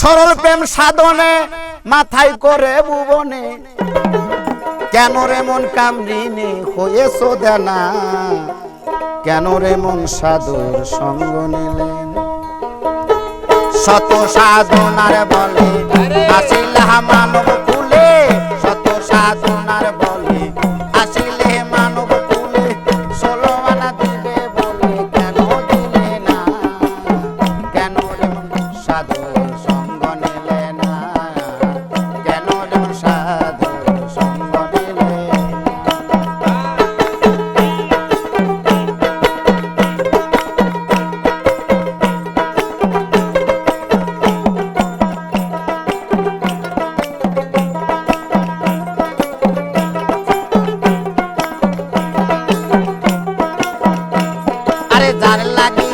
সরল প্রেম সাধনে মাথায় করে ভুবনে। কেন রে মন কামরিনে হয়েছ দেনা? কেন রে মন সাধুর সঙ্গ নিলেন শত সাধনার বলে আসিলা মানব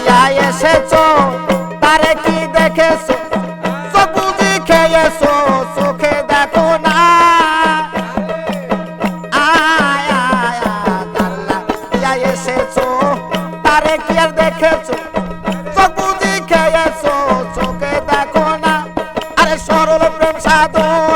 লইয়া এসেছ? তারে কি দেখেছ? চোখ বুঝি খেয়েছ, চোখে দেখো না। এসেছ। তারে কি আর দেখেছ? চোখ বুঝি খেয়েছ, চোখে দেখো না। আরে সরল প্রেম সাধন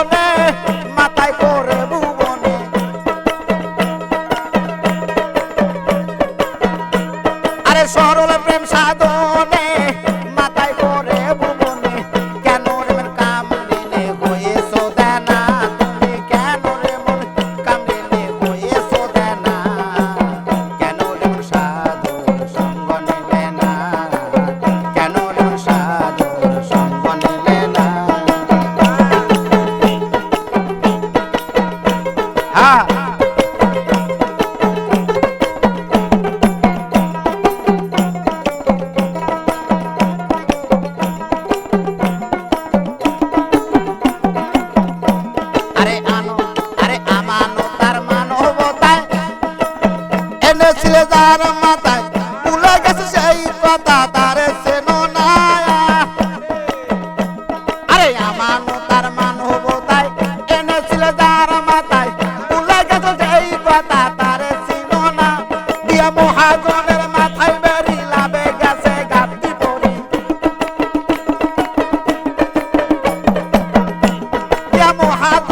হ্যাঁ। ছিল যার মাথায় ভুলে গেছে সেই কথা হাত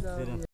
Sit down.